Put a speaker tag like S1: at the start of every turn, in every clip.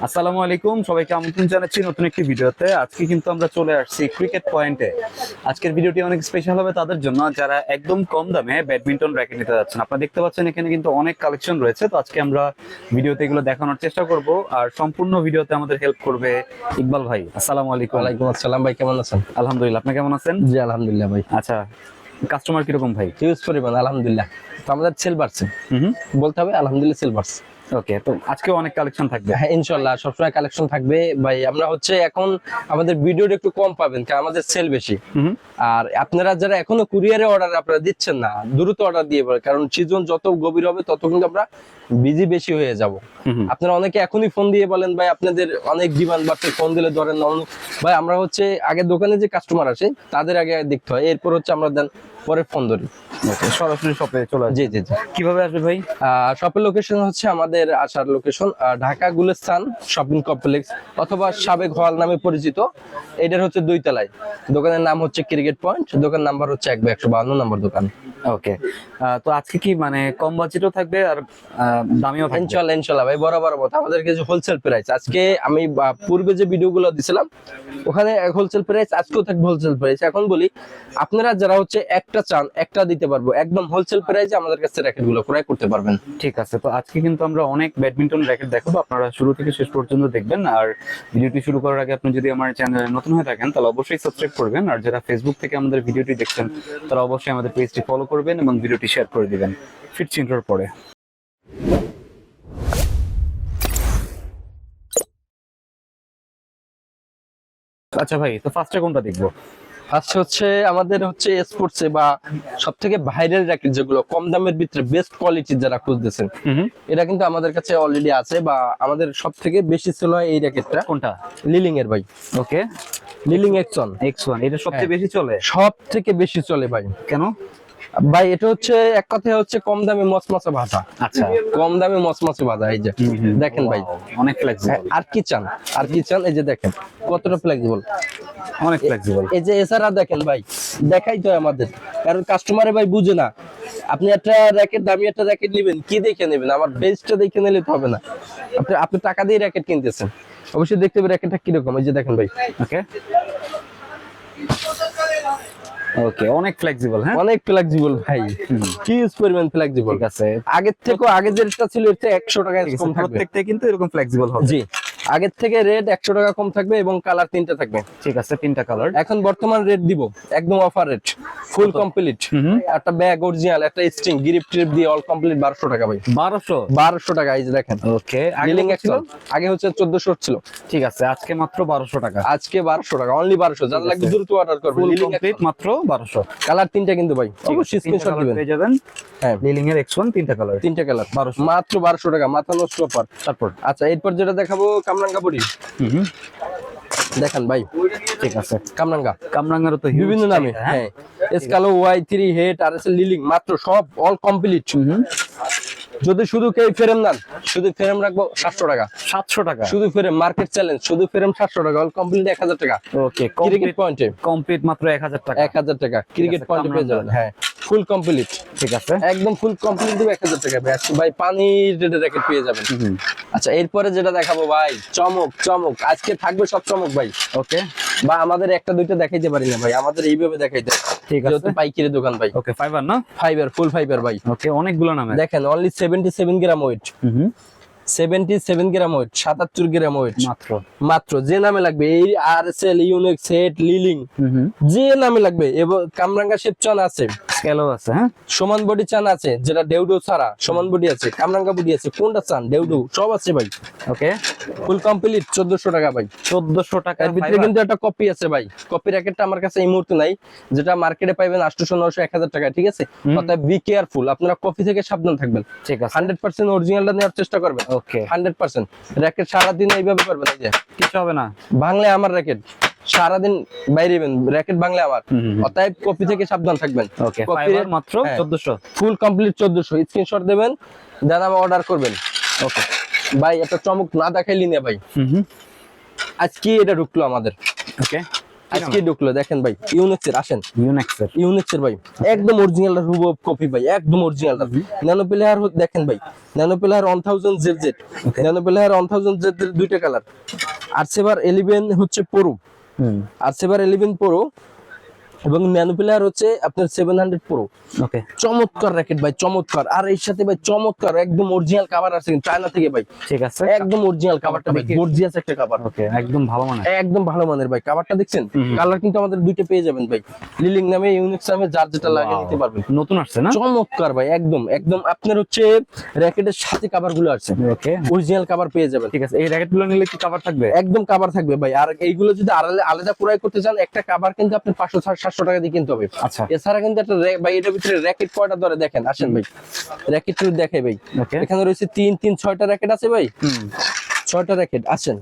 S1: আসসালামু আলাইকুম সবাইকে আমন্ত্রণ জানাচ্ছি নতুন একটি ভিডিওতে। আজকে কিন্তু আমরা চলে আসছি ক্রিকেট পয়েন্টে আজকের ভিডিওটি অনেক স্পেশাল হবে তাদের জন্য। যারা একদম কম দামে ব্যাডমিন্টন র্যাকেট নিতে যাচ্ছেন আপনারা দেখতে পাচ্ছেন এখানে কিন্তু অনেক কালেকশন রয়েছে। তো আজকে আমরা ভিডিওতে এগুলো দেখানোর চেষ্টা করব। আর সম্পূর্ণ ভিডিওতে আমাদের হেল্প করবে ইকবাল ভাই। আসসালামু আলাইকুম।
S2: ওয়ালাইকুম আসসালাম ভাই কেমন আছেন?
S1: আলহামদুলিল্লাহ আপনি কেমন আছেন?
S2: জি আলহামদুলিল্লাহ ভাই।
S1: আচ্ছা কাস্টমার কীরকম ভাই?
S2: হিউজ পরিমাণ আলহামদুলিল্লাহ। তো আমাদের সেল বাড়ছে
S1: হুম
S2: বলতে হবে আলহামদুলিল্লাহ সেল বাড়ছে
S1: ওকে তো আজকেও অনেক কালেকশন থাকবে।
S2: হ্যাঁ ইনশাল্লাহ সবসময় কালেকশন থাকবে। ভাই আমরা হচ্ছে এখন আমাদের ভিডিওটা একটু কম পাবেন কারণ আমাদের সেল বেশি। আর আপনারা যারা এখনও কুরিয়ারে অর্ডার আপনারা দিচ্ছেন না দ্রুত অর্ডার দিয়ে পড়ে কারণ সিজন যত গভীর হবে তত কিন্তু আমরা বিজি বেশি হয়ে যাব। আপনারা অনেকে এখনই ফোন দিয়ে বলেন ভাই আপনাদের অনেক ডিমান্ড বাড়ছে ফোন দিলে ধরেন না ভাই আমরা হচ্ছে আগে দোকানে যে কাস্টমার আসে তাদের আগে দেখতে হয়। এরপর হচ্ছে আমরা দেন পরে ফোন ধরি।
S1: সরাসরি শপে চলে
S2: জি জি জি।
S1: কীভাবে আসবে ভাই?
S2: শপের লোকেশন হচ্ছে আমাদের আসার location Dhaka Gulistan shopping complex অথবা সাবেক হল নামে পরিচিত। এটার হচ্ছে দুই তলায়। দোকানের নাম হচ্ছে ক্রিকেট পয়েন্ট দোকান নাম্বার হচ্ছে এক একশো বাহান্ন নম্বর দোকান।
S1: ওকে তো আজকে কি মানে কম বাজেটও থাকবে আর দামিও থাকবে?
S2: ইনশাল্লাহ ইনশাল্লাহ ভাই বরাবর মতো আমাদের কাছে হোলসেল প্রাইস আজকে আমি পূর্বে যে ভিডিওগুলো দিছিলাম ওখানে হোলসেল প্রাইস আজকেও থাকবে হোলসেল প্রাইস এখন বলি আপনারা যারা হচ্ছে একটা চান একটা দিতে পারব। একদম হোলসেল প্রাইসে আমাদের কাছে র্যাকেটগুলো ক্রয় করতে পারবেন।
S1: ঠিক আছে তো আজকে কিন্তু আমরা অনেক ব্যাডমিন্টন র্যাকেট দেখাবো। আপনারা শুরু থেকে শেষ পর্যন্ত দেখবেন। আর ভিডিওটি শুরু করার আগে আপনি যদি আমার চ্যানেলে নতুন হয়ে থাকেন তাহলে অবশ্যই সাবস্ক্রাইব করবেন। আর যারা ফেসবুক থেকে আমাদের ভিডিওটি দেখছেন তারা অবশ্যই আমাদের পেজটি ফলো করবেন এবং ভিডিওটি শেয়ার করে দিবেন। ফিরছি ইন্টার পরে। আচ্ছা ভাই তো ফার্স্টে কোনটা দেখব?
S2: ফার্স্ট হচ্ছে আমাদের হচ্ছে স্পোর্টসে বা সব থেকে ভাইরাল র্যাকেট যেগুলো কম দামের ভিতরে বেস্ট কোয়ালিটির যারা খুঁজতেছেন এটা কিন্তু আমাদের কাছে অলরেডি আছে বা আমাদের সব থেকে বেশি সেল হয় এই র্যাকেটটা
S1: কোনটা?
S2: লিলিং এর ভাই।
S1: ওকে।
S2: লিলিং এক্সন
S1: এক্সন এটা সবচেয়ে
S2: হ্যাঁ।
S1: বেশি চলে?
S2: সব থেকে বেশি চলে ভাই।
S1: কেন?
S2: ভাই এটা হচ্ছে এক কথায় হচ্ছে কম দামে মচমচে ভাজা।
S1: আচ্ছা।
S2: কম দামে মচমচে ভাজা এই যে। দেখেন ভাই।
S1: অনেক
S2: হ্যাঁ,
S1: ফ্লেক্সিবল
S2: আর কি চান? আর কি চান? এই যে দেখেন কতটা ফ্লেক্সিবল
S1: অনেক ফ্লেক্সিবল
S2: এই যে এছাড়া দেখেন ভাই দেখাই তো আমাদের। কারণ কাস্টমারে ভাই বুঝে না আপনি একটা র্যাকেট দামি একটা র্যাকেট নেবেন কি দেখে নেবেন? আমার বেস্টটা দেখে নিলে তো হবে না। আপনি আপনি টাকা দিয়ে র্যাকেট কিনতেছেন। অবশ্যই দেখতে হবে র্যাকেটটা কীরকম। এই যে দেখেন ভাই।
S1: ওকে ওকে অনেক ফ্লেক্সিবল হ্যাঁ?
S2: অনেক ফ্লেক্সিবল ভাই। হিউজ পরিমাণ ফ্লেক্সিবল
S1: আছে।
S2: আগের থেকে আগে যেটা ছিল এর থেকে একশো টাকা
S1: ঠিক আছে,
S2: কম থাকবে।
S1: প্রত্যেকটা কিন্তু এরকম ফ্লেক্সিবল হবে।
S2: জি। আগের থেকে রেড একশো টাকা কম থাকবে এবং কালার তিনটা থাকবে।
S1: ঠিক আছে তিনটা কালার
S2: এখন বর্তমান রেট দিব একদম অফার রেট ফুল কমপ্লিট একটা ব্যাগ অরিজিনাল একটা স্ট্রিং গ্রিপ ট্রিপ দিয়ে অল কমপ্লিট বারোশো টাকা ভাই।
S1: বারোশো?
S2: বারোশো টাকা এই যে দেখেন।
S1: ওকে
S2: আগে হচ্ছে চোদ্দশো ছিল।
S1: ঠিক আছে আজকে মাত্র বারোশো টাকা।
S2: আজকে বারোশো টাকা অনলি বারোশো। যার লাগবে দ্রুত অর্ডার করবে
S1: কমপ্লিট মাত্র বারোশো।
S2: কালার তিনটা কিন্তু ভাই অবশ্যই স্ক্রিনশট দিবেন।
S1: পেয়ে যাবেন।
S2: হ্যাঁ।
S1: লিলিং এর এক্স ওয়ান তিনটা কালার
S2: তিনটা কালার বারোশো। মাত্র বারোশো টাকা মাথা নষ্ট অফার
S1: তারপর?
S2: আচ্ছা এরপর যেটা দেখাবো কামরাঙ্গা বডি? দেখেন ভাই।
S1: ঠিক আছে।
S2: কামরাঙ্গা।
S1: কামরাঙ্গারও তো
S2: বিভিন্ন নামে হ্যাঁ? এসকালো ওয়াই থ্রি হেড আর এস লিলিং মাত্র সব অল কমপ্লিট যদি শুধু কেউ ফ্রেম নেন শুধু ফ্রেম রাখব সাতশো টাকা।
S1: সাতশো টাকা?
S2: শুধু ফ্রেম মার্কেট চ্যালেঞ্জ শুধু ফ্রেম সাতশো টাকা অল কমপ্লিট এক হাজার টাকা।
S1: ওকে
S2: ক্রিকেট পয়েন্টে
S1: কমপ্লিট মাত্র এক হাজার টাকা।
S2: এক হাজার টাকা ক্রিকেট পয়েন্টে পেয়ে যাবেন হ্যাঁ। ফুল কমপ্লিট
S1: ঠিক আছে?
S2: একদম ফুল কমপ্লিট দিবে 1000 টাকা ভাই। ভাই পানির রেটে র্যাকেট পেয়ে যাবেন। আচ্ছা এরপরে যেটা দেখাবো ভাই চমক চমক। আজকে থাকবে সব চমক ভাই।
S1: ওকে।
S2: বা আমাদের একটা দুইটা দেখাইতে পারি না ভাই। আমাদের এইভাবে দেখাইতে
S1: ঠিক আছে।
S2: যেহেতু পাইকারি দোকান ভাই।
S1: ওকে ফাইবার না?
S2: ফাইবার ফুল ফাইবার ভাই।
S1: ওকে অনেকগুলো নামে।
S2: দেখেন only seventy seven gram weight
S1: হুম।
S2: সেভেন্টি সেভেন গ্রাম ওয়েট সাতাত্তর গ্রাম ওয়েট
S1: মাত্র।
S2: মাত্র যে নামে লাগবে এই আর এস এল হেড লিলিং যে নামে লাগবে এবং কামরাঙ্গা শেপ চান আছে।
S1: স্কেলও আছে হ্যাঁ?
S2: সমান বডি চান আছে যেটা ডেউডু ছাড়া সমান বডি আছে কামরাঙ্গা বডি আছে কোনটা চান? ডেউডু সব আছে ভাই।
S1: ওকে
S2: ফুল কমপ্লিট চোদ্দশো টাকা ভাই।
S1: চোদ্দশো টাকা
S2: এর ভিতরে কিন্তু একটা কপি আছে ভাই। কপি র্যাকেটটা আমার কাছে এই মুহূর্তে নাই যেটা মার্কেটে পাইবেন আটশোশো নশো এক হাজার টাকা ঠিক আছে? অর্থাৎ বি কেয়ারফুল আপনারা কপি থেকে সাবধান থাকবেন।
S1: ঠিক আছে।
S2: হান্ড্রেড পার্সেন্ট অরিজিনালটা নেওয়ার চেষ্টা করবেন।
S1: ওকে।
S2: Hundred percent. র্যাকেট সারাদিন এইভাবে করবেন এই যে?
S1: কিছু হবে না।
S2: বাংলায় আমার র্যাকেট। সারাদিন বাইরে র্যাকেট বাংলায় আমার। অতএব কপি থেকে সাবধান থাকবেন।
S1: ওকে
S2: কপি
S1: ফাইবার মাত্র। চোদ্দশো?
S2: ফুল কমপ্লিট চোদ্দশো। স্ক্রিনশট দেবেন আমার অর্ডার করবেন।
S1: ওকে।
S2: ভাই একটা চমক না দেখাইলি না ভাই।
S1: হুম হুম।
S2: আজকে এটা ঢুকলো আমাদের।
S1: ওকে।
S2: আজকে ঢুকলো দেখেন ভাই ইউনেক্সের আসেন।
S1: ইউনেক্সের
S2: ইউনেক্সের ভাই একদম অরিজিনাল হুব কপি ভাই একদম অরিজিনাল ন্যানো প্লেয়ার দেখেন ভাই nano player one thousand Z Z nano player one thousand Z দুইটা কালার আর সেবার ইলেভেন হচ্ছে পুরো আর সেবার ইলেভেন প্রো এবং ন্যানো প্লেয়ার হচ্ছে আপনার সেভেন হান্ড্রেড প্রো
S1: ওকে
S2: চমৎকার র্যাকেট ভাই চমৎকার। আর এর সাথে ভাই চমৎকার একদম অরিজিনাল কাভার আছে চায়না থেকে ভাই।
S1: ঠিক আছে।
S2: একদম অরিজিনাল কাভারটা ভাই গর্জিয়াস একটা কাভার
S1: ওকে একদম ভালো মানে
S2: একদম ভালো মানের ভাই কাভারটা দেখছেন। কালার কিন্তু আমাদের দুইটা পেয়ে যাবেন ভাই। লিলিং নামে ইউনিক্স নামে যার যেটা লাগে নিতে পারবেন।
S1: নতুন আসছে না?
S2: চমৎকার ভাই একদম একদম। আপনার হচ্ছে র্যাকেটের সাথে কাভারগুলো আছে।
S1: ওকে
S2: অরিজিনাল কাভার পেয়ে যাবেন।
S1: ঠিক আছে এই র্যাকেটগুলো নিলে কি কভার থাকবে?
S2: একদম কাভার থাকবে ভাই। আর এইগুলো যদি আলাদা আলাদা ক্রয় করতে চান একটা কাভার কিন্তু আপনি পাঁচশো সাতশো টাকা দিয়ে কিনতে হবে।
S1: আচ্ছা।
S2: এছাড়া কিন্তু একটা ভাই এটার ভিতরে র্যাকেট কয়টা ধরে দেখেন আসেন ভাই। র্যাকেট দেখে ভাই। এখানে রয়েছে তিন তিন ছয়টা র্যাকেট আছে ভাই। ছয়টা র্যাকেট আসেন।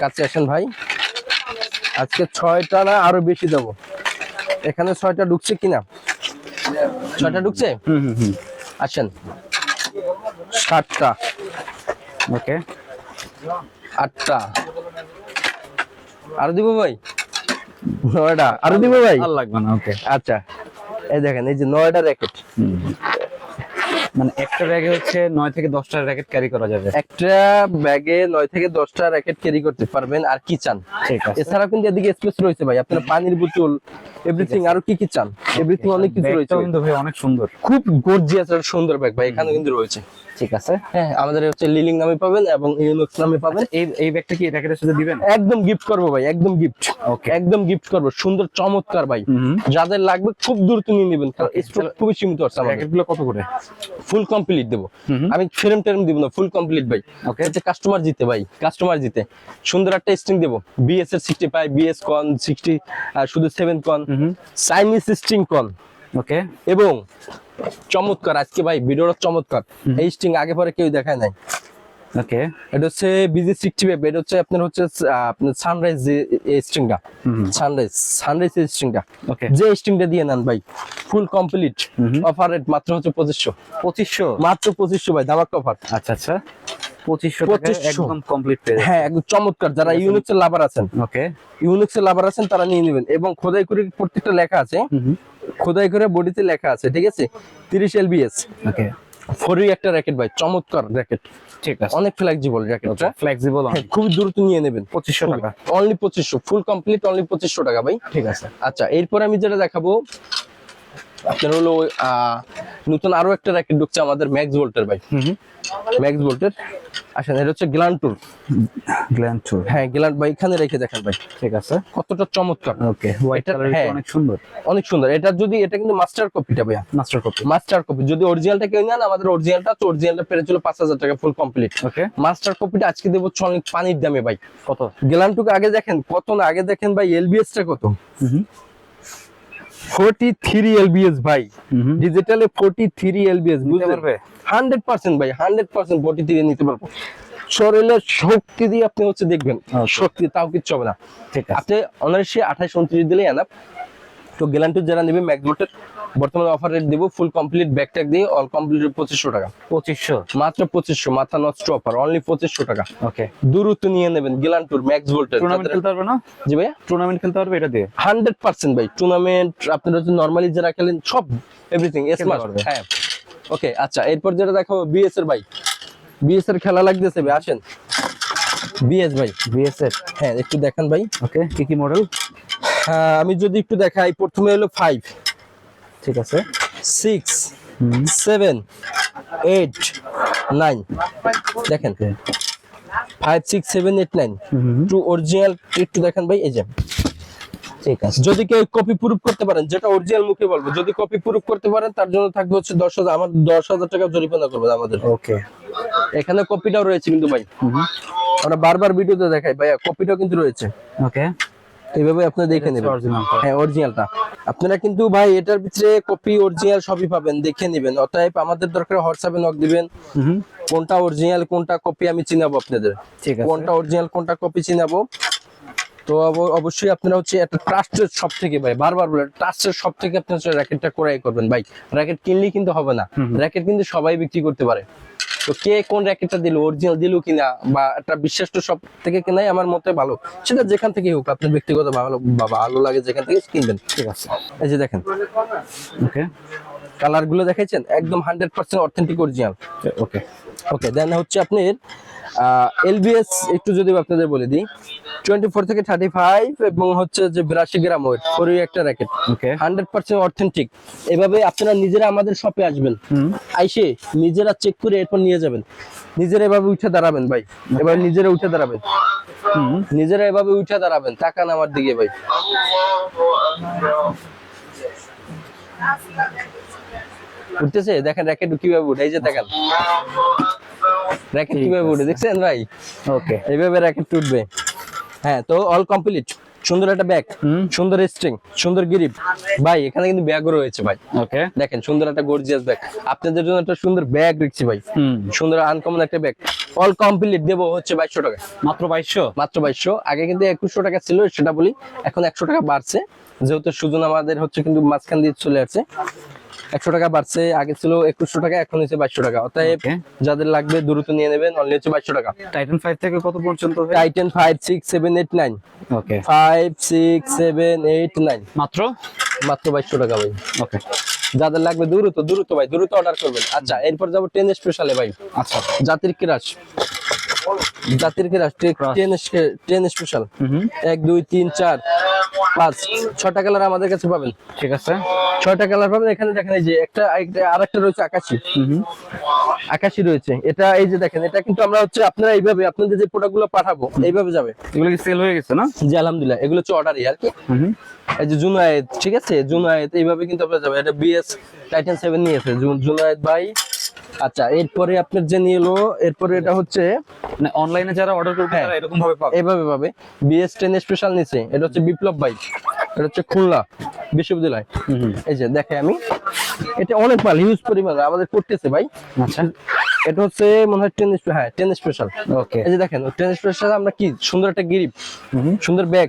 S2: কাছে আসেন ভাই। আজকে ছয়টা না আরও বেশি দেব। এখানে ছয়টা ঢুকছে কিনা? ছয়টা ঢুকছে? আসেন। সাতটা।
S1: ওকে
S2: আটটা। আর দিব ভাই? নয়টা। আর দিব ভাই?
S1: আর লাগবে না ওকে
S2: আচ্ছা। এই দেখেন এই যে নয়টা র্যাকেট।
S1: মানে একটা ব্যাগে হচ্ছে নয় থেকে দশটা র্যাকেট ক্যারি করা যাবে।
S2: একটা ব্যাগে নয় থেকে দশটা র্যাকেট ক্যারি করতে পারবেন আর কি চান?
S1: ঠিক আছে।
S2: এছাড়া কিন্তু এদিকে স্পেস রয়েছে ভাই আপনার পানির বোতল এভরিথিং আরও কি কি চান? এভরিথিং অনেক কিছু রয়েছে। ভাই।
S1: কিন্তু ভাই অনেক সুন্দর।
S2: খুব গর্জিয়াস আর সুন্দর ব্যাগ ভাই এখানে কিন্তু রয়েছে।
S1: ঠিক আছে।
S2: হ্যাঁ আমাদের হচ্ছে লিলিং নামে পাবেন এবং ইউনোক্স নামে পাবেন।
S1: এই এই ব্যাগটা কি র্যাকেটের সাথে দিবেন?
S2: একদম গিফট করব ভাই একদম গিফট
S1: ওকে
S2: একদম গিফট করব সুন্দর চমৎকার ভাই। যাদের লাগবে খুব দ্রুত নিয়ে নেবেন। কারণ স্টক খুবই সীমিত আছে আমাদের।
S1: র্যাকেটগুলো কত করে?
S2: ফুল কমপ্লিট দেবো। আমি ফ্রেম টেরম দিব না ফুল কমপ্লিট ভাই।
S1: ওকে
S2: হচ্ছে কাস্টমার জিতে ভাই কাস্টমার জিতে। সুন্দর একটা স্ট্রিং দেবো। বিএস এর সিক্সটি ফাইভ বিএস কন সিক্সটি শুধু সেভেন কন চাইনিজ স্ট্রিং কন
S1: ওকে
S2: এবং চমৎকার আজকে ভাই ভিডিওটা চমৎকার। এই স্ট্রিং আগে পরে কেউ দেখায় নাই।
S1: ওকে।
S2: এটা হচ্ছে বিজি সিক্সটি ফাইভ এটা হচ্ছে আপনার হচ্ছে আপনার সানরাইজ যে স্ট্রিংটা সানরাইজ সানরাইজ স্ট্রিংটা
S1: ওকে।
S2: যে স্ট্রিংটা দিয়ে নেন ভাই ফুল কমপ্লিট অফার রেট মাত্র হচ্ছে পঁচিশশো।
S1: পঁচিশশো?
S2: মাত্র পঁচিশশো ভাই দামাক অফার
S1: আচ্ছা আচ্ছা। পঁচিশশো টাকায়
S2: 2500
S1: একদম কমপ্লিট
S2: হ্যাঁ একদম চমৎকার। যারা ইউনিক্সের লাভার আছেন
S1: ওকে।
S2: ইউনিক্সের লাভার আছেন তারা নিয়ে নেবেন। এবং খোদাই করে প্রত্যেকটা লেখা আছে। খোদাই করে বডিতে লেখা আছে ঠিক আছে? তিরিশ এলবিএস
S1: ওকে।
S2: ফরি একটা র্যাকেট ভাই চমৎকার র্যাকেট
S1: ঠিক আছে।
S2: অনেক ফ্লেক্সিবল র্যাকেটটা
S1: ফ্লেক্সিবল
S2: খুব দ্রুত নিয়ে নেবেন।
S1: পঁচিশশো টাকা।
S2: অনলি পঁচিশশো ফুল কমপ্লিট অনলি পঁচিশশো টাকা ভাই।
S1: ঠিক আছে।
S2: আচ্ছা এরপর আমি যেটা দেখাবো আপনার হলো নতুন আরও একটা র্যাকেট ঢুকছে আমাদের ম্যাক্স ভোল্টের ভাই। ম্যাক্স ভোল্টের আসেন এটা হচ্ছে গ্ল্যান্টুর
S1: গ্ল্যান্ড টুর
S2: হ্যাঁ গ্ল্যান্ট ভাই এখানে রেখে দেখেন ভাই।
S1: ঠিক আছে।
S2: কতটা চমৎকার।
S1: Okay white colour. অনেক সুন্দর।
S2: অনেক সুন্দর। এটা যদি এটা কিন্তু মাস্টার কপিটা ভাইয়া।
S1: মাস্টার কপি
S2: মাস্টার কপি যদি অরিজিনালটা কেউ নেন আমাদের অরিজিনালটা তো অরিজিনালটা পেরে ছিল পাঁচ হাজার টাকা ফুল কমপ্লিট
S1: ওকে।
S2: মাস্টার কপিটা আজকে দেবো অনেক পানির দামে ভাই।
S1: কত?
S2: গেলানটুকু আগে দেখেন কত না? আগে দেখেন ভাই এলবিএস টা কত? ফোর্টি থ্রি এলবিএস ভাই। ডিজিটালে ফোর্টি থ্রি এলবিএস
S1: বুঝতে পারবে?
S2: হান্ড্রেড পার্সেন্ট ভাই হান্ড্রেড পার্সেন্ট ফোর্টি থ্রি নিতে পারব। শরীরের শক্তি দিয়ে আপনি হচ্ছে দেখবেন। শক্তি তাও কিচ্ছু হবে না।
S1: ঠিক আছে।
S2: আপনি আঠাশ উনত্রিশ দিলে আনাপ তো গেলান্টু যারা নেবে ম্যাকবোটের বর্তমানে অফার রেট দিব ফুল কমপ্লিট ব্যাকট্যাগ দিয়ে অল কমপ্লিট পঁচিশশো টাকা।
S1: পঁচিশশো?
S2: মাত্র পঁচিশশো মাথা নষ্ট অফার অনলি পঁচিশশো টাকা।
S1: ওকে
S2: দূরত্ব নিয়ে নেবেন গিলান্টুর ম্যাক্স ভোল্টের
S1: টুর্নামেন্ট খেলতে পারবে না?
S2: জি ভাইয়া?
S1: টুর্নামেন্ট খেলতে পারবে এটা দিয়ে?
S2: হান্ড্রেড পার্সেন্ট ভাই টুর্নামেন্ট আপনার হচ্ছে নর্মালি যারা খেলেন সব এভরিথিং স্মার্ট। হ্যাঁ। ওকে আচ্ছা এরপর যেটা দেখাবো বিএস এর ভাই। বিএস এর খেলা লাগতেছে ভাই আসেন। বিএস ভাই।
S1: বিএস এর?
S2: হ্যাঁ একটু দেখান ভাই।
S1: ওকে কি কি মডেল
S2: আমি যদি একটু দেখাই প্রথমে হলো ফাইভ
S1: ঠিক আছে?
S2: সিক্স সেভেন এইট নাইন দেখেন। Five six seven eight nine two original একটু দেখেন ভাই এই যে।
S1: ঠিক আছে।
S2: যদি কেউ কপি প্রুফ করতে পারেন যেটা অরিজিনাল মুখে বলব যদি কপি প্রুফ করতে পারেন তার জন্য থাকবে হচ্ছে দশ হাজার। আমার দশ হাজার টাকা জরিমানা করবেন আমাদের।
S1: ওকে
S2: এখানে কপিটাও রয়েছে কিন্তু ভাই। আমরা বারবার ভিডিওতে দেখাই ভাইয়া কপিটাও কিন্তু রয়েছে।
S1: ওকে
S2: এইভাবে দেখে নেবেন। হ্যাঁ অরিজিনালটা আপনারা কিন্তু ভাই এটার ভিতরে কপি অরিজিনাল সবই পাবেন দেখে নেবেন। অতএব আমাদের দরকার হোয়াটসঅ্যাপে নক দিবেন। কোনটা অরিজিনাল কোনটা কপি আমি চিনাবো আপনাদের।
S1: ঠিক আছে।
S2: কোনটা অরিজিনাল কোনটা কপি চিনাবো। তো অবশ্যই আপনারা হচ্ছে একটা ট্রাস্টের সব থেকে ভাই বারবার বলে ট্রাস্টের সব থেকে আপনারা র্যাকেটটা ক্রয় করবেন। ভাই র্যাকেট কিনলেই কিন্তু হবে না। র্যাকেট কিন্তু সবাই বিক্রি করতে পারে। তো কে কোন র্যাকেটটা দিল অরিজিনাল দিল কিনা বা একটা বিশ্বস্ত সব থেকে কেনাই আমার মতে ভালো। সেটা যেখান থেকে হোক আপনার ব্যক্তিগত ভালো বা ভালো লাগে যেখান থেকে কিনবেন।
S1: ঠিক আছে।
S2: এই যে দেখেন।
S1: ওকে
S2: কালারগুলো দেখেছেন? একদম hundred percent authentic original
S1: okay
S2: okay then হচ্ছে আপনার এলবিএস একটু যদি আপনাদের বলে দিই টোয়েন্টি ফোর থেকে থার্টি ফাইভ এবং হচ্ছে যে বিরাশি গ্রাম ওয়েট ফোরই একটা racket
S1: okay
S2: hundred percent authentic এভাবে আপনারা নিজেরা আমাদের শপে আসবেন। আইসে নিজেরা চেক করে এরপর নিয়ে যাবেন। নিজেরা এভাবে উঠে দাঁড়াবেন ভাই। এবার নিজেরা উঠে দাঁড়াবেন।
S1: হুম।
S2: নিজেরা এভাবে উঠে দাঁড়াবেন। তাকান আমার দিকে ভাই। উঠতেছে? দেখেন র্যাকেট কীভাবে উঠে এই যে দেখেন। র্যাকেট কীভাবে উঠে দেখছেন ভাই?
S1: ওকে
S2: এইভাবে র্যাকেট উঠবে। হ্যাঁ তো অল কমপ্লিট সুন্দর একটা ব্যাগ সুন্দর স্ট্রিং সুন্দর গ্রিপ ভাই এখানে কিন্তু ব্যাগও রয়েছে ভাই।
S1: ওকে
S2: দেখেন সুন্দর একটা গর্জিয়াস ব্যাগ আপনাদের জন্য একটা সুন্দর ব্যাগ রেখেছি ভাই। সুন্দর আনকমন একটা ব্যাগ অল কমপ্লিট দেবো হচ্ছে বাইশশো টাকা।
S1: মাত্র বাইশশো?
S2: মাত্র বাইশশো। আগে কিন্তু একুশশো টাকা ছিল সেটা বলি। এখন একশো টাকা বাড়ছে। যেহেতু সুজন আমাদের হচ্ছে কিন্তু মাঝখান দিয়ে চলে আসছে। একশো টাকা বাড়ছে আগে ছিল একুশশো টাকা এখন হচ্ছে বাইশশো টাকা। অতএব যাদের লাগবে দ্রুত নিয়ে নেবেন অনলি হচ্ছে বাইশশো টাকা।
S1: টাইটান ফাইভ থেকে কত পর্যন্ত
S2: Titan five six seven eight nine
S1: okay
S2: five six seven eight nine
S1: মাত্র?
S2: মাত্র বাইশশো টাকা ভাই।
S1: ওকে
S2: যাদের লাগবে দ্রুত দ্রুত ভাই দ্রুত অর্ডার করবেন। আচ্ছা এরপর যাব টেন স্পেশালে ভাই।
S1: আচ্ছা।
S2: জাতির ক্রাশ জাতির ক্রাশ টেন টেন স্পেশাল। এক দুই তিন চার পাঁচ ছটা কালার আমাদের কাছে পাবেন।
S1: ঠিক আছে।
S2: ছয়টা কালার পাবেন এখানে দেখেন এই যে একটা আর একটা রয়েছে আকাশি। আকাশি রয়েছে। এটা এই যে দেখেন এটা কিন্তু আমরা হচ্ছে আপনারা এইভাবে আপনাদের যে প্রোডাক্টগুলো পাঠাবো এইভাবে যাবে।
S1: এগুলো কি সেল হয়ে গেছে না?
S2: জি আলহামদুলিল্লাহ। এগুলো হচ্ছে অর্ডারই আর কি। এই যে জুনায়েদ ঠিক আছে? জুনায়েদ এইভাবে কিন্তু আপনারা যাবে। এটা বিএস টাইটান সেভেন নিয়েছে। জুনায়েদ ভাই আচ্ছা এরপরে আপনার যে নিয়ে এলো এরপরে এটা হচ্ছে
S1: মানে অনলাইনে যারা অর্ডার করবে
S2: হ্যাঁ।
S1: তারা এরকম ভাবে পাবে।
S2: এইভাবে পাবে। বিএস টেন স্পেশাল নিছে এটা হচ্ছে বিপ্লব ভাই এটা হচ্ছে খুলনা বিশ্ববিদ্যালয়। এই যে দেখে আমি এটা অনেক মাল হিউজ পরিমাণ আমাদের করতেছে ভাই।
S1: আচ্ছা।
S2: এটা হচ্ছে মনে হয় টেন হ্যাঁ টেন স্পেশাল
S1: ওকে
S2: এই যে দেখেন টেন স্পেশাল আমরা কি সুন্দর একটা গ্রিপ সুন্দর ব্যাগ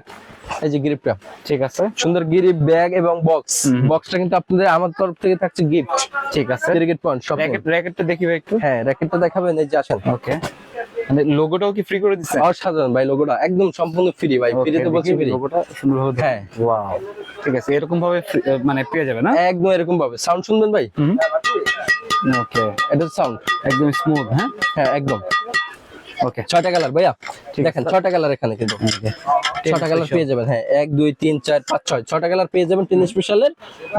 S2: এই যে গ্রিপটা
S1: ঠিক আছে।
S2: সুন্দর গ্রিপ ব্যাগ এবং বক্স। বক্সটা কিন্তু আপনাদের আমার তরফ থেকে থাকছে গিফট
S1: ঠিক আছে।
S2: ক্রিকেট পয়েন্ট সব
S1: র্যাকেটটা দেখি ভাই একটু।
S2: হ্যাঁ র্যাকেটটা দেখাবেন এই যে আসেন।
S1: ওকে মানে লোগোটাও কি ফ্রি করে
S2: অসাধারণ ভাই লোগোটা একদম সম্পূর্ণ ফ্রি ভাই ফ্রিতে বলছি ফ্রি
S1: লোগোটা সুন্দরভাবে
S2: হ্যাঁ।
S1: ওয়াও ঠিক আছে এরকম ভাবে মানে পেয়ে যাবে না?
S2: একদম এরকম ভাবে সাউন্ড শুনবেন ভাই?
S1: ওকে
S2: এটা সাউন্ড
S1: একদম স্মুথ হ্যাঁ?
S2: হ্যাঁ একদম।
S1: ওকে
S2: ছয়টা কালার ভাইয়া।
S1: ঠিক
S2: দেখেন ছয়টা কালার এখানে কিন্তু। ছটা কালার পেয়ে যাবেন। হ্যাঁ এক দুই তিন চার পাঁচ ছয়। ছটা কালার পেয়ে যাবেন তিন স্পেশালের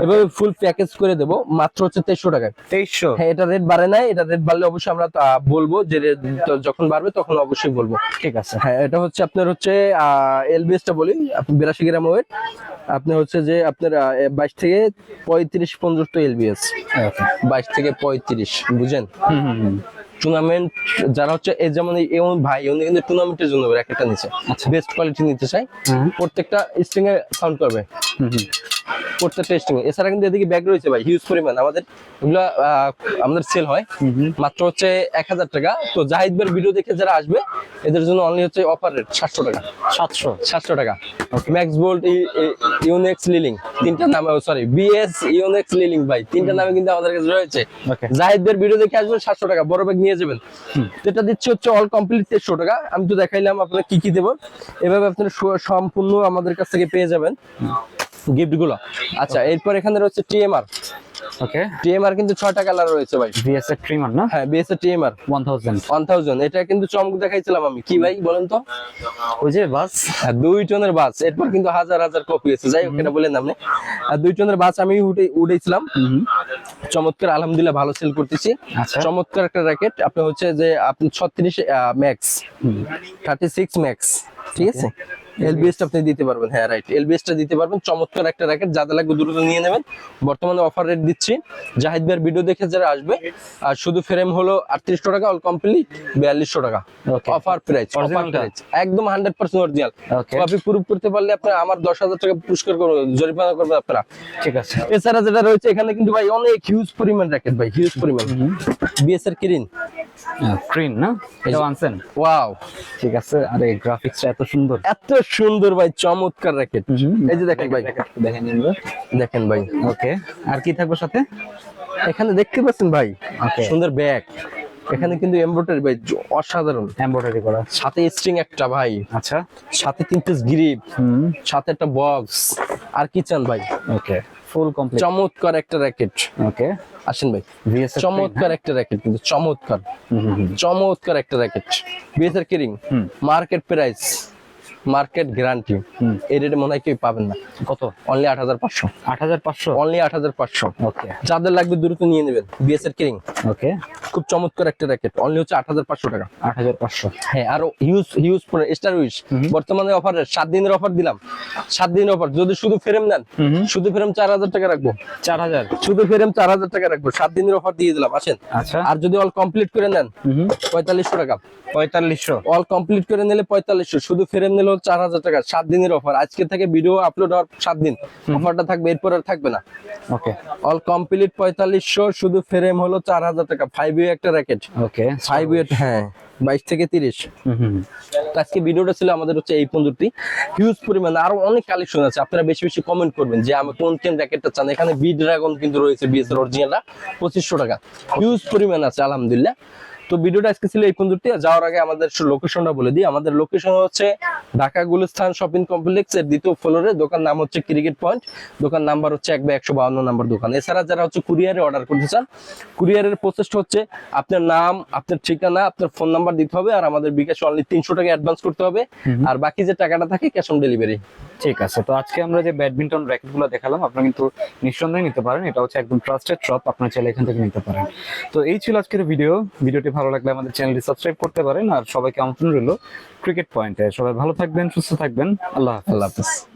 S2: এভাবে ফুল প্যাকেজ করে দেবো। মাত্র হচ্ছে তেইশশো টাকায়।
S1: তেইশশো?
S2: হ্যাঁ এটা রেট বাড়ে নাই। এটা রেট বাড়লে অবশ্যই আমরা বলব যে যখন বাড়বে তখন অবশ্যই বলব।
S1: ঠিক আছে।
S2: হ্যাঁ এটা হচ্ছে আপনার হচ্ছে এলবিএসটা বলি। আপনি বিরাশি গ্রাম ওয়েট আপনি হচ্ছে যে আপনার বাইশ থেকে পঁয়ত্রিশ পর্যন্ত এলবিএস বাইশ থেকে পঁয়ত্রিশ বুঝেন?
S1: হুম হুম।
S2: টুর্নামেন্ট যারা হচ্ছে এই যেমন এই এমন ভাই উনি কিন্তু টুর্নামেন্টের জন্য একটা নিচ্ছে। বেস্ট কোয়ালিটি নিতে চাই। প্রত্যেকটা স্ট্রিং এ সাউন্ড করবে। প্রত্যেকটা স্ট্রিং এছাড়া কিন্তু এদিকে ব্যাগ রয়েছে ভাই হিউজ পরিমাণ। আমাদের এগুলা আমাদের সেল হয়। মাত্র হচ্ছে এক হাজার টাকা। তো জাহিদ ভাইয়ের ভিডিও দেখে যারা আসবে এদের জন্য অনলি হচ্ছে অফার রেট সাতশো টাকা।
S1: সাতশো?
S2: সাতশো টাকা। ম্যাক্স বোল্ট ইউনেক্স লিলিং তিনটা নামে সরি বিএস ইউনেক্স লিলিং ভাই। তিনটা নামে কিন্তু আমাদের কাছে রয়েছে।
S1: ওকে
S2: জাহিদদের ভিডিও দেখে আসবেন সাতশো টাকা। বড় ব্যাগ নিয়ে যাবেন।
S1: হুম।
S2: যেটা দিচ্ছে হচ্ছে অল কমপ্লিট দেড়শো টাকা। আমি তো দেখাইলাম আপনারা কি কি দেবো। এভাবে আপনারা সম্পূর্ণ আমাদের কাছ থেকে পেয়ে যাবেন গিফটগুলো। আচ্ছা এরপর এখানে রয়েছে টিএমআর
S1: ওকে।
S2: টিএমআর কিন্তু ছয়টা কালার রয়েছে ভাই।
S1: ভিএস এর না?
S2: হ্যাঁ BSA TMR
S1: one thousand
S2: one thousand এটা কিন্তু চমক দেখাইছিলাম আমি। কি ভাই বলেন তো?
S1: ওই যে বাস?
S2: হ্যাঁ, দুই টনের বাস। এরপর কিন্তু হাজার হাজার কপি আছে যাই হোক এটা বলেন আপনি। আর দুই টনের বাস আমি উঠে উঠেছিলাম। চমৎকার আলহামদুলিল্লাহ ভালো সেল করতেছি।
S1: আচ্ছা।
S2: চমৎকার একটা র্যাকেট আপনি হচ্ছে যে আপনি ছত্রিশ ম্যাক্স
S1: হুম।
S2: থার্টি সিক্স ম্যাক্স ঠিক আছে? এলবিএস আপনি দিতে পারবেন। হ্যাঁ রাইট এলবিএস টা দিতে পারবেন। চমৎকার একটা র্যাকেট যাদের লাগবে দ্রুত নিয়ে নেবেন। বর্তমানে অফার রেট দিচ্ছি। জাহিদ ভাইয়ের ভিডিও দেখে যারা আসবে আর শুধু ফ্রেম হলো আটত্রিশশো টাকা অল কমপ্লিট বিয়াল্লিশশো টাকা। অফার প্রাইস
S1: Original টা?
S2: একদম hundred percent original copy proof করতে পারলে আপনার আমার দশ হাজার টাকা পুরস্কার করব জরিমানা করবে আপনারা।
S1: ঠিক আছে।
S2: এছাড়া যেটা রয়েছে এখানে কিন্তু ভাই অনেক হিউজ পরিমাণ র্যাকেট ভাই হিউজ পরিমাণ। বিএস এর কিরিন
S1: স্ক্রিন না? এটা আনছেন
S2: ওয়াও
S1: ঠিক আছে। আরে গ্রাফিক্সটা এত সুন্দর।
S2: এত সুন্দর ভাই চমৎকার র্যাকেট এই যে দেখেন ভাই।
S1: দেখেন নিন
S2: দেখেন ভাই।
S1: ওকে আর কি থাকবে সাথে?
S2: এখানে দেখতে পাচ্ছেন ভাই সুন্দর ব্যাগ এখানে কিন্তু এমব্রয়ডারি ভাই অসাধারণ।
S1: এমব্রয়ডারি করা।
S2: সাথে স্ট্রিং একটা ভাই।
S1: আচ্ছা।
S2: সাথে তিন পিস গ্রিপ
S1: হুম।
S2: সাথে একটা বক্স আর কি চান ভাই?
S1: ওকে। ফুল কমপ্লিট
S2: চমৎকার একটা র্যাকেট
S1: ওকে।
S2: আসেন ভাই।
S1: ভিএস
S2: চমৎকার একটা র্যাকেট কিন্তু চমৎকার। চমৎকার একটা র্যাকেট বিএসআর কিরিং মার্কেট প্রাইস মার্কেট গ্যারান্টি। এই রেটে মনে হয় কেউ পাবেন না।
S1: কত?
S2: অনলি আট হাজার পাঁচশো।
S1: আট হাজার পাঁচশো?
S2: অনলি আট হাজার পাঁচশো।
S1: ওকে।
S2: যাদের লাগবে দ্রুত নিয়ে নেবেন। BSR keyring
S1: okay.
S2: খুব চমৎকার একটা র্যাকেট অনলি হচ্ছে আট হাজার পাঁচশো টাকা।
S1: আট হাজার পাঁচশো।
S2: হ্যাঁ আরও হিউজ হিউজ স্টার উইশ বর্তমানে অফার সাত দিনের অফার দিলাম। সাত দিনের অফার যদি শুধু ফ্রেম নেন শুধু ফ্রেম চার হাজার টাকা রাখব।
S1: চার হাজার।
S2: শুধু ফ্রেম চার হাজার টাকা রাখব। সাত দিনের অফার দিয়ে দিলাম। আসেন।
S1: আচ্ছা।
S2: আর যদি অল কমপ্লিট করে নেন পঁয়তাল্লিশশো টাকা।
S1: পঁয়তাল্লিশশো।
S2: অল কমপ্লিট করে নিলে পঁয়তাল্লিশশো। শুধু ফ্রেম নিলে চার হাজার টাকা সাত দিনের অফার আজকে থেকে ভিডিও আপলোড হওয়ার সাত দিন। অফারটা থাকবে এরপর আর থাকবে না।
S1: ওকে
S2: অল কমপ্লিট পঁয়তাল্লিশশো শুধু ফ্রেম হলো চার হাজার টাকা। ফাইভ ইউ একটা র্যাকেট
S1: ওকে
S2: ফাইভ ইউ হ্যাঁ বাইশ থেকে তিরিশ। আজকে ভিডিওটা ছিল আমাদের হচ্ছে এই পর্যন্তই হিউজ পরিমাণে আরও অনেক কালেকশন আছে। আপনারা বেশি বেশি কমেন্ট করবেন যে আমি কোন কোন র্যাকেটটা চান? এখানে বি ড্রাগন কিন্তু রয়েছে বিএসএর অরিজিনালটা পঁচিশশো টাকা। হিউজ পরিমাণ আছে আলহামদুলিল্লাহ। তো ভিডিওটা আজকে ছিল এই পর্যন্তই। আর যাওয়ার আগে আমাদের লোকেশনটা বলে দিই। আমাদের লোকেশন হচ্ছে ঢাকা গুলিস্তান শপিং কমপ্লেক্স এর দ্বিতীয় ফ্লোরে দোকান নাম হচ্ছে ক্রিকেট পয়েন্ট। দোকান নাম্বার হচ্ছে এক বা একশো বাউন্ন নাম্বার দোকান। এছাড়া যারা হচ্ছে কুরিয়ারে অর্ডার করতে চান কুরিয়ারের প্রসেসটা হচ্ছে আপনার নাম আপনার ঠিকানা আপনার ফোন নাম্বার দিতে হবে। আর আমাদের বিকাশ অনলি তিনশো টাকা অ্যাডভান্স করতে হবে। আর বাকি যে টাকাটা থাকে ক্যাশ অন ডেলিভারি
S1: ঠিক আছে, তো আজকে আমরা যে ব্যাডমিন্টন র্যাকেটগুলো দেখালাম, আপনারা কিন্তু নিঃসন্দেহে নিতে পারেন। এটা হচ্ছে একদম ট্রাস্টেড শপ আপনার চাইলে এখান থেকে নিতে পারেন। তো এই ছিল আজকের ভিডিও ভিডিওটি ভালো লাগলে আমাদের চ্যানেলটি সাবস্ক্রাইব করতে পারেন। আর সবাইকে আমন্ত্রণ রইল ক্রিকেট পয়েন্টে সবাই ভালো থাকবেন, সুস্থ থাকবেন।
S2: আল্লাহ হাফিজ।